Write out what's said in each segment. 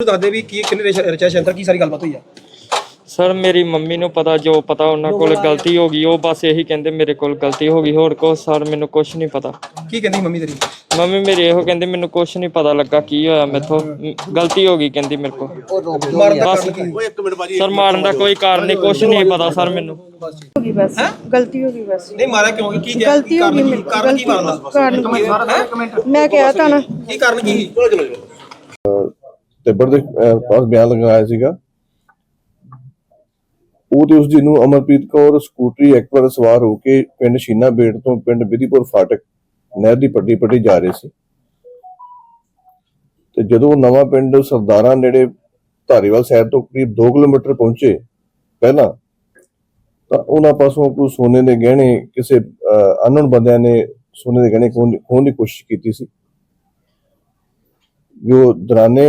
ਦੱਸਦੇ ਵੀ ਕੀ ਕਿੰਨੇ ਰਚਿਆ ਸ਼ੰਤਰ ਕੀ ਸਾਰੀ ਗੱਲਬਾਤ ਹੋਈ ਆ? ਸਰ ਮੇਰੀ ਮੰਮੀ ਨੂੰ ਪਤਾ ਜੋ ਪਤਾ ਉਹਨਾਂ ਕੋਲ ਗਲਤੀ ਹੋ ਗਈ ਉਹ ਬਸ ਇਹੀ ਕਹਿੰਦੇ ਮੇਰੇ ਕੋਲ ਗਲਤੀ ਹੋ ਗਈ ਹੋਰ ਕੋ ਸਰ ਮੈਨੂੰ ਕੁਝ ਨਹੀਂ ਪਤਾ। ਕੀ ਕਹਿੰਦੀ ਮੰਮੀ ਤੇਰੀ? ਮੰਮੀ ਮੇਰੀ ਇਹੋ ਕਹਿੰਦੇ ਮੈਨੂੰ ਕੁਝ ਨਹੀਂ ਪਤਾ ਲੱਗਾ ਕੀ ਹੋਇਆ ਮੈਥੋਂ। ਗਲਤੀ ਹੋ ਗਈ ਕਹਿੰਦੀ ਮੇਰੇ ਕੋਲ ਮਾਰਨ ਦਾ ਬਸ ਕਾਰਨ ਕੀ? ਸਰ ਮਾਰਨ ਦਾ ਕੋਈ ਕਾਰਨ ਨਹੀਂ ਕੁਝ ਨਹੀਂ ਪਤਾ ਸਰ ਮੈਨੂੰ। ਹੋ ਗਈ ਬਸ। ਗਲਤੀ ਹੋ ਗਈ ਬਸ। ਨਹੀਂ ਮਾਰਿਆ ਕਿਉਂ? ਕੀ ਗਿਆ ਗਲਤੀ ਹੋ ਗਈ ਮੇਰੇ ਕੋਲ ਕਾਰਨ ਕੀ ਮਾਰਨ? ਦਾ ਕਾਰਨ ਮੈਂ ਕਿਹਾ ਤਾਂ ਨਾ ਕੀ ਕਾਰਨ ਕੀ? ਸੀ? ਤਿੱਬੜ ਦੇ ਪਾਸ ਬਿਆਨ ਲਗਾਇਆ ਸੀਗਾ। ਉਹ ਤੇ ਉਸ ਦੀ ਨੂੰ ਅਮਰਪ੍ਰੀਤ ਕੌਰ ਸਕੂਟਰੀ ਐਕਟਿਵਾ ਸਵਾਰ ਹੋ ਕੇ ਪਿੰਡ ਸ਼ੀਨਾ ਬੇੜ ਤੋਂ ਪਿੰਡ ਵਿਧੀਪੁਰ ਫਾਟਕ ਨਹਿਰ ਦੀ ਪੱਟੀ ਪੱਟੀ ਜਾ ਰਹੇ ਸੀ। ਤੇ ਜਦੋਂ ਨਵਾਂ ਪਿੰਡ ਸਰਦਾਰਾਂ ਨੇੜੇ ਧਾਰੀਵਾਲ ਸਾਈਡ ਤੋਂ ਕਰੀਬ 2 ਕਿਲੋਮੀਟਰ ਪਹੁੰਚੇ ਪਹਿਲਾਂ, ਤਾਂ ਉਹਨਾਂ ਪਾਸੋਂ ਕੋਈ ਸੋਨੇ ਦੇ ਗਹਿਣੇ ਕਿਸੇ ਅਨਨੋਨ ਬੰਦਿਆਂ ਨੇ ਸੋਨੇ ਦੇ ਗਹਿਣੇ ਖੋਹਣ ਖੋਹਣ ਦੀ ਕੋਸ਼ਿਸ਼ ਕੀਤੀ ਸੀ। ਜੋ ਦਰਾਨੇ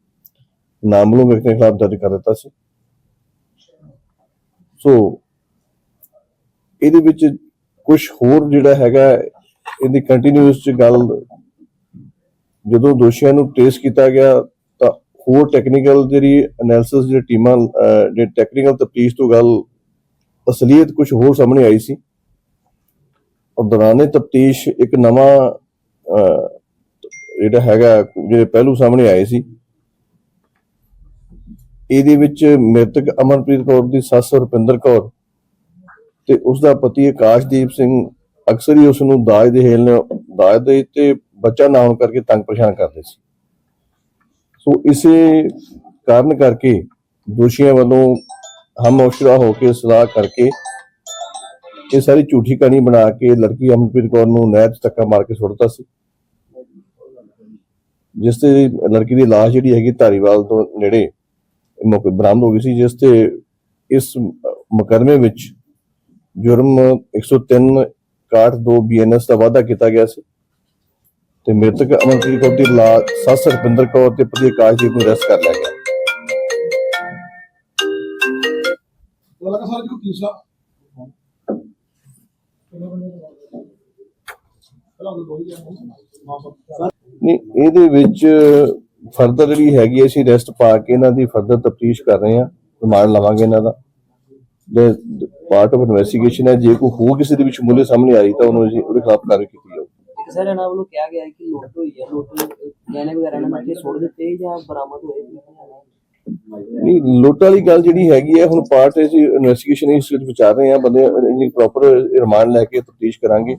ਨਾਮਲੂਮ ਵਿਅਕਤੀ ਦੇ ਖਿਲਾਫ ਦਰਜ ਕਰ ਦਿੱਤਾ ਸੀ। ਸੋ ਇਹਦੇ ਵਿੱਚ ਕੁਝ ਹੋਰ ਜਿਹੜਾ ਹੈਗਾ ਇਹਦੀ ਕੰਟੀਨਿਊਸ ਚ ਗੱਲ ਜਦੋਂ ਦੋਸ਼ੀਆਂ ਨੂੰ ਟ੍ਰੇਸ ਕੀਤਾ ਗਿਆ ਤਾਂ ਹੋਰ ਟੈਕਨੀਕਲ ਜਿਹੜੀ ਐਨਾਲਿਸਿਸ ਜਿਹੜੀ ਟੀਮਾਂ ਅਹ, ਜਿਹੜੀ ਟੈਕਨੀਕਲ ਤਫਤੀਸ਼ ਤੋਂ ਗੱਲ ਅਸਲੀਅਤ ਕੁਝ ਹੋਰ ਸਾਹਮਣੇ ਆਈ ਸੀ। ਔਰ ਦੌਰਾਨੇ ਤਫਤੀਸ਼ ਇੱਕ ਨਵਾਂ ਜਿਹੜਾ ਹੈਗਾ ਜਿਹੜੇ ਪਹਿਲੂ ਸਾਹਮਣੇ ਆਏ ਸੀ। ਇਹਦੇ ਵਿੱਚ ਮ੍ਰਿਤਕ ਅਮਨਪ੍ਰੀਤ ਕੌਰ ਦੀ ਸੱਸ ਰੁਪਿੰਦਰ ਕੌਰ ਤੇ ਉਸ ਦਾ ਪਤੀ ਆਕਾਸ਼ਦੀਪ ਸਿੰਘ, ਅਕਸਰ ਹੀ ਉਸ ਨੂੰ ਦਾਜ ਦੇ ਹੇਲ ਦਾਜ ਦੇ ਤੇ ਬੱਚਾ ਨਾ ਹੋਣ ਕਰਕੇ ਤੰਗ ਪਰੇਸ਼ਾਨ ਕਰਦੇ ਸੀ। ਸੋ ਇਸੇ ਕਾਰਨ ਕਰਕੇ ਦੋਸ਼ੀਆਂ ਵੱਲੋਂ ਹਮ ਔਸ਼ਰਾ ਹੋ ਕੇ ਸਲਾਹ ਕਰਕੇ ਇਹ ਸਾਰੀ ਝੂਠੀ ਕਹਾਣੀ ਬਣਾ ਕੇ ਲੜਕੀ ਅਮਨਪ੍ਰੀਤ ਕੌਰ ਨੂੰ ਨਹਿਰ 'ਚ ਧੱਕਾ ਮਾਰ ਕੇ ਸੁੱਟਤਾ ਸੀ। ਜਿਸ ਤੇ ਲੜਕੀ ਦੀ ਲਾਸ਼ ਜਿਹੜੀ ਹੈਗੀ ਧਾਰੀਵਾਲ ਤੋਂ ਨੇੜੇ ਮੌਕੇ ਬਰਾਮਦ ਹੋ ਗਈ ਸੀ ਜਿਸ ਤੇ ਇਸ ਮੁਕੱਦਮੇ ਵਿੱਚ ਜੁਰਮ 103 62 ਬੀਐਨਐਸ ਦਾ ਵਾਅਦਾ ਕੀਤਾ ਗਿਆ ਸੀ ਤੇ ਮ੍ਰਿਤਕ ਅਮਨਪ੍ਰੀਤ ਕੌਰ ਦੀ ਲਾਸ਼ ਸੱਸ ਰਪਿੰਦਰ ਕੌਰ ਤੇ ਪਤੀ ਆਕਾਸ਼ਦੀਪ ਨੂੰ ਅਰੈਸਟ ਕਰ ਲਿਆ ਗਿਆ। ਲਗਾ ਸਰ ਜੀ ਤੀਸਰਾ ਨਹੀਂ ਇਹਦੇ ਵਿੱਚ ਫਰਦਰ ਜਿਹੜੀ ਹੈਗੀ ਅਸੀਂ ਰੈਸਟ ਪਾ ਕੇ ਇਹਨਾਂ ਦੀ ਫਰਦਰ ਤਫਤੀਸ਼ ਕਰ ਰਹੇ ਹਾਂ ਰਿਮਾਂਡ ਲਵਾਂਗੇ ਇਹਨਾਂ ਦਾ। ਜੇ ਪਾਰਟ ਆਫ ਇਨਵੈਸਟੀਗੇਸ਼ਨ ਹੈ ਜੇ ਕੋਈ ਹੋ ਕਿਸੇ ਦੇ ਵਿੱਚ ਮੁੱਲੇ ਸਾਹਮਣੇ ਆਈ ਤਾਂ ਉਹਨੂੰ ਅਸੀਂ ਉਹਦੇ ਖਿਲਾਫ ਕਾਰਵਾਈ ਕੀਤੀ ਜਾਊਗੀ ਸਰ ਇਹਨਾਂ ਵੱਲੋਂ ਕਿਹਾ ਗਿਆ ਹੈ ਕਿ ਲੁੱਟ ਹੋਈ ਹੈ ਲੁੱਟ ਗਹਿਣੇ ਵਗੈਰਾ ਇਹਨਾਂ ਨੇ ਸੁੱਟ ਦਿੱਤੇ ਜਾਂ ਬਰਾਮਦ ਹੋਏ ਨਹੀਂ ਲੁੱਟ ਵਾਲੀ ਗੱਲ ਜਿਹੜੀ ਹੈਗੀ ਹੈ ਹੁਣ ਪਾਰਟ ਅਸੀਂ ਇਨਵੈਸਟੀਗੇਸ਼ਨ ਇਸ ਵਿੱਚ ਵਿਚਾਰ ਰਹੇ ਹਾਂ ਬੰਦੇ ਇਹਦੀ ਪ੍ਰੋਪਰ ਰਿਮਾਂਡ ਲੈ ਕੇ ਤਫਤੀਸ਼ ਕਰਾਂਗੇ।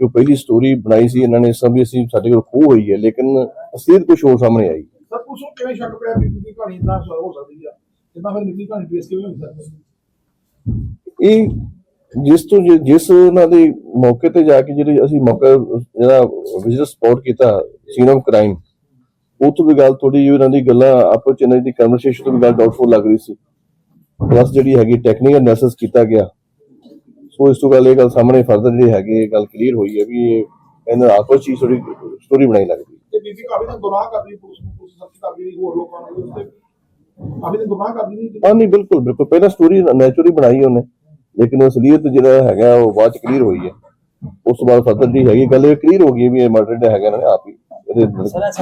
ਜੋ ਪਹਿਲੀ ਸਟੋਰੀ ਬਣਾਈ ਸੀ ਇਹਨਾਂ ਨੇ ਸਭ ਅਸੀਂ ਸਾਡੇ ਕੋਲ ਖੂਹ ਹੋਈ ਹੈ ਲੇਕਿਨ ਅਸਲੀਅਤ ਕੁਝ ਹੋਰ ਸਾਹਮਣੇ ਆਈ। ਸਰ ਉਸ ਨੂੰ ਕਿਵੇਂ ਸ਼ੱਕ ਪਿਆ ਵੀ ਦੀ ਕਹਾਣੀ ਇਦਾਂ ਹੋ ਸਕਦੀ ਆ? ਇਦਾਂ ਫਿਰ ਨਿਕਲੀ ਕਹਾਣੀ ਫੇਸ ਕਿਵੇਂ ਹੋ ਸਕਦੀ ਇਹ ਜਿਸ ਤੋਂ ਜਿਸ ਉਹਨਾਂ ਦੇ ਮੌਕੇ ਤੇ ਜਾ ਕੇ ਜਿਹੜੇ ਅਸੀਂ ਮੌਕਾ ਜਿਹੜਾ ਵਿਜ਼ਿਟ ਸਪੌਟ ਕੀਤਾ ਸੀਨ ਆਫ ਕ੍ਰਾਈਮ ਉੱਥੋਂ ਵੀ ਗੱਲ ਥੋੜੀ ਜਿਹੀ ਉਹਨਾਂ ਦੀ ਗੱਲਾਂ ਆਪਸ ਚ ਇਹਨਾਂ ਦੀ ਕਨਵਰਸੇਸ਼ਨ ਤੋਂ ਵੀ ਗੱਲ ਡਾਊਟਫੁਲ ਲੱਗ ਰਹੀ ਸੀ। ਪਲੱਸ ਜਿਹੜੀ ਹੈਗੀ ਟੈਕਨੀਕਲ ਐਨਾਲਿਸਿਸ ਕੀਤਾ ਗਿਆ। ਸੋ ਇਸ ਤੋਂ ਗੱਲ ਇਹ ਗੱਲ ਸਾਹਮਣੇ ਫਰਦਰ ਜਿਹੜੀ ਹੈਗੀ ਇਹ ਗੱਲ ਕਲੀਅਰ ਹੋਈ ਹੈ ਵੀ ਇਹ ਇਹਨਾਂ ਆਪਸ ਚ ਹੀ ਥੋੜੀ ਸਟੋਰੀ ਬਣਾਈ ਲੱਗਦੀ ਤੇ ਬੀਬੀ ਕਾਫੀ ਦਿਨ ਗੁਨਾਹ ਕਰਦੀ ਪੁਲਿਸ ਨੂੰ। ਸਖਤ ਕਰਦੀ ਰਹੀ ਹੋਰ ਲੋਕਾਂ ਨੂੰ ਉਸ ਤੇ ਕਾਫੀ ਦਿਨ ਗੁਨਾਹ ਕਰਦੀ ਰਹੀ ਹਾਂ ਨਹੀਂ ਬਿਲਕੁਲ ਬਿਲਕੁਲ। ਪਹਿਲਾਂ ਸਟੋਰੀ ਨੈਚੁਰਲੀ ਬਣਾਈ ਉਹਨੇ। ਲੇਕਿਨ ਅਸਲੀਅਤ ਜਿਹੜਾ ਹੈਗਾ ਉਹ ਬਾਅਦ ਚ ਕਲੀਅਰ ਹੋਈ ਹੈ। ਉਸ ਤੋਂ ਬਾਅਦ ਫਰਦਰ ਜਿਹੜੀ ਹੈਗੀ ਗੱਲ ਇਹ ਕਲੀਅਰ ਹੋ ਗਈ ਵੀ ਇਹ ਮਰਡਰ ਜਿਹੜਾ ਹੈਗਾ ਨੇ ਆਪ ਹੀ। ਇਹਦੇ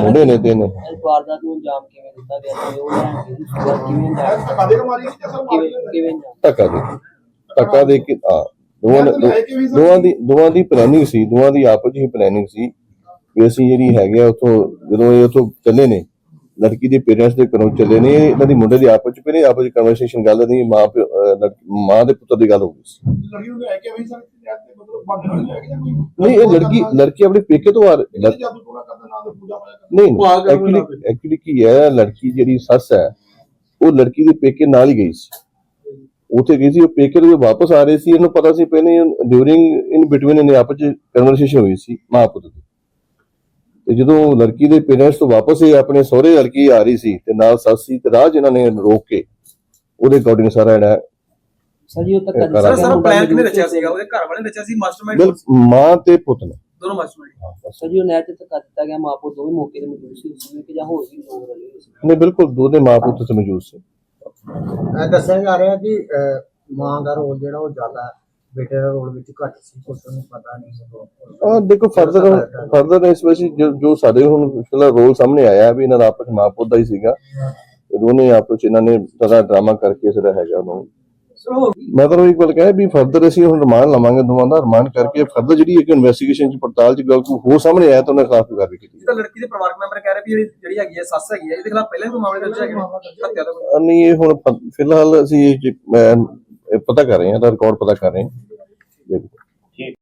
ਮੁੰਡੇ ਨੇ ਤੇ ਨੇ ਵਾਰਦਾਤ ਨੂੰ ਅੰਜਾਮ ਕਿਵੇਂ ਦਿੱਤਾ ਗਿਆ ਤੇ ਉਹ ਲੈਣ ਦੀ ਕਿਵੇਂ ਧੱਕਾ ਦੇ ਕੇ ਮਾਰੀ ਸੀ ਜਾਂ ਸਰ ਮਾਰੀ ਕਿਵੇਂ ਕਿਵੇਂ ਅੰਜਾਮ? ਧੱਕਾ ਦੇ। ਕੇ ਧੱਕਾ ਦੇ ਕੇ ਆ ਦੋਵਾਂ ਦੋ- ਦੋਵਾਂ ਦੀ ਦੋਵਾਂ ਦੀ ਪਲੈਨਿੰਗ ਸੀ। ਦੋਵਾਂ ਦੀ ਆਪਸ ਵਿੱਚ ਹੀ ਪਲੈਨਿੰਗ ਸੀ। ਵੀ ਅਸੀਂ ਜਿਹੜੀ ਹੈਗੇ ਆ ਉਥੋਂ ਜਦੋਂ ਇਹ ਉਥੋਂ ਚੱਲੇ ਨੇ ਲੜਕੀ ਦੇ ਪੇਰੈਂਟਸ ਦੇ ਘਰੋਂ ਚੱਲੇ ਨੇ ਇਹਨਾਂ ਦੀ ਮੁੰਡੇ ਦੀ ਆਪਸ ਵਿੱਚ ਪਹਿਲੇ ਆਪਸ ਵਿੱਚ ਕਨਵਰਸੇਸ਼ਨ ਗੱਲ ਨਹੀਂ ਮਾਂ ਮਾਂ ਦੇ ਪੁੱਤਰ ਦੀ ਗੱਲ ਹੋ ਗਈ ਸੀ। ਲੜਕੀ ਨੂੰ ਲੈ ਕੇ ਆਈ ਸਰ ਨਹੀਂ ਇਹ ਲੜਕੀ ਲੜਕੀ ਆਪਣੇ ਪੇਕੇ ਤੋਂ ਆ ਰਹੀ- ਲੜ- ਜਾਦੂ ਟੋਣਾ ਕਰਦਾ ਨਾ ਤੇ ਪੂਜਾ ਪਾਇਆ ਕਰਦਾ। ਨਹੀਂ ਐਕਚੁਅਲੀ ਐਕਚੁਅਲੀ ਕੀ ਹੈ ਲੜਕੀ ਜਿਹੜੀ ਸੱਸ ਹੈ ਉਹ ਲੜਕੀ ਦੇ ਪੇਕੇ ਨਾਲ ਹੀ ਗਈ ਸੀ। ਉੱਥੇ ਗਈ ਸੀ ਉਹ ਪੇਕੇ ਤੋਂ ਵਾਪਸ ਆ ਰਹੇ ਸੀ ਇਹਨੂੰ ਪਤਾ ਸੀ ਪਹਿਲੇ ਡਿਊਰਿੰਗ ਇਨ ਬਿਟਵੀਨ ਇਹਨੇ ਆਪਸ ਚ ਕਨਵਰਸੇਸ਼ਨ ਹੋਈ ਸੀ ਮਾਂ ਪੁੱਤ ਦੀ। ਤੇ ਜਦੋਂ ਲੜਕੀ ਦੇ ਪੇਰੈਂਟਸ ਤੋਂ ਵਾਪਸ ਇਹ ਆਪਣੇ ਸਹੁਰੇ ਲੜਕੀ ਆ ਰਹੀ ਸੀ ਤੇ ਨਾਲ ਸੱਸ ਸੀ ਤੇ ਰਾਹ 'ਚ ਇਹਨਾਂ ਨੇ ਰੋਕ ਕੇ ਉਹਦੇ ਅਕੋਰਡਿੰਗ ਸਾਰਾ ਜਿਹੜਾ ਸਰ ਜੀ ਉਹ ਕਰ ਕਰਾ- ਸਰ ਸਰ ਪਲਾਨ ਕਿਨੇ ਰਚਿਆ ਸੀਗਾ? ਉਹਦੇ ਘਰ ਵਾਲੇ ਨੇ ਰਚਿਆ ਸੀ ਮਾਸਟਰਮਾਈਂਡ ਮਾਂ ਤੇ ਪੁੱਤ ਨੇ। ਦੋਨੋਂ ਮਾਸਟਰਮਾਈਂਡ। ਸਰ ਜੀ ਉਹ ਤੇ ਧੱਕਾ ਦਿੱਤਾ ਗਿਆ ਮਾਪੋ ਦੋਵੇਂ ਮੌਕੇ ਤੇ ਮੌਜੂਦ ਸੀ ਉਸ ਸਮੇਂ ਕਿ ਜਾਂ ਹੋਰ ਵੀ ਲੋਕ ਰਲੇ ਹੋਏ ਸੀ। ਨੇ ਬਿਲਕੁਲ ਦੋਨੇ ਮਾਂ ਪੁੱਤ ਤੇ ਮੌਜੂਦ ਸੀ। ਦੱਸਿਆ ਜਾ ਰਿਹਾ ਕਿ ਮਾਂ ਦਾ ਰੋਲ ਜਿਹੜਾ ਉਹ ਜ਼ਿਆਦਾ ਹੈ, ਬੇਟੇ ਦਾ ਰੋਲ ਵਿੱਚ ਘੱਟ ਸੀ ਕੁਝ ਨੂੰ ਪਤਾ ਨਹੀਂ ਸੀ ਆ ਦੇਖੋ ਫਰਦਰ ਫਰਦਰ ਇਸ ਵਿੱਚ ਜੋ ਜੋ ਸਾਡੇ ਹੁਣ ਫਿਲਹਾਲ ਰੋਲ ਸਾਹਮਣੇ ਆਇਆ ਵੀ ਇਹਨਾਂ ਦਾ ਆਪਸ 'ਚ ਮਾਂ ਪੁੱਤ ਦਾ ਹੀ। ਸੀਗਾ ਦੋਨੇ ਆਪਸ 'ਚ ਇਹਨਾਂ ਨੇ ਸਾਰਾ ਡਰਾਮਾ ਕਰਕੇ ਜਿਹੜਾ ਹੈਗਾ ਉਹਨੂੰ। ਮੈਂ ਤਾਂ ਇੱਕ ਗੱਲ ਕਹਿਆ ਵੀ ਫਰਦਰ ਅਸੀਂ ਹੁਣ ਰਿਮਾਂਡ ਲਵਾਂਗੇ ਦੋਵਾਂ ਦਾ ਰਿਮਾਂਡ ਕਰਕੇ ਫਰਦਰ ਜਿਹੜੀ ਇੱਕ ਇਨਵੈਸਟੀਗੇਸ਼ਨ ਚ ਪੜਤਾਲ ਚ ਗੱਲ ਕੋਈ ਹੋਰ ਸਾਹਮਣੇ ਆਇਆ ਤਾਂ ਉਹਨਾਂ ਖਿਲਾਫ ਕਾਰਵਾਈ ਕੀਤੀ। ਲੜਕੀ ਦੇ ਪਰਿਵਾਰਕ ਮੈਂਬਰ ਕਹਿ ਰਹੇ ਵੀ ਜਿਹੜੀ ਜਿਹੜੀ ਹੈਗੀ ਹੈ ਸੱਸ ਹੈਗੀ ਹੈ ਇਹਦੇ ਖਿਲਾਫ ਪਹਿਲਾਂ ਵੀ ਮਾਮਲੇ ਦਰਜ ਹੈਗੇ। ਨਹੀਂ ਇਹ ਹੁਣ ਫਿਲਹਾਲ ਅਸੀਂ ਪਤਾ ਕਰ ਰਹੇ ਹਾਂ ਦਾ ਰਿਕਾਰਡ ਪਤਾ ਕਰ ਰਹੇ ਹਾਂ।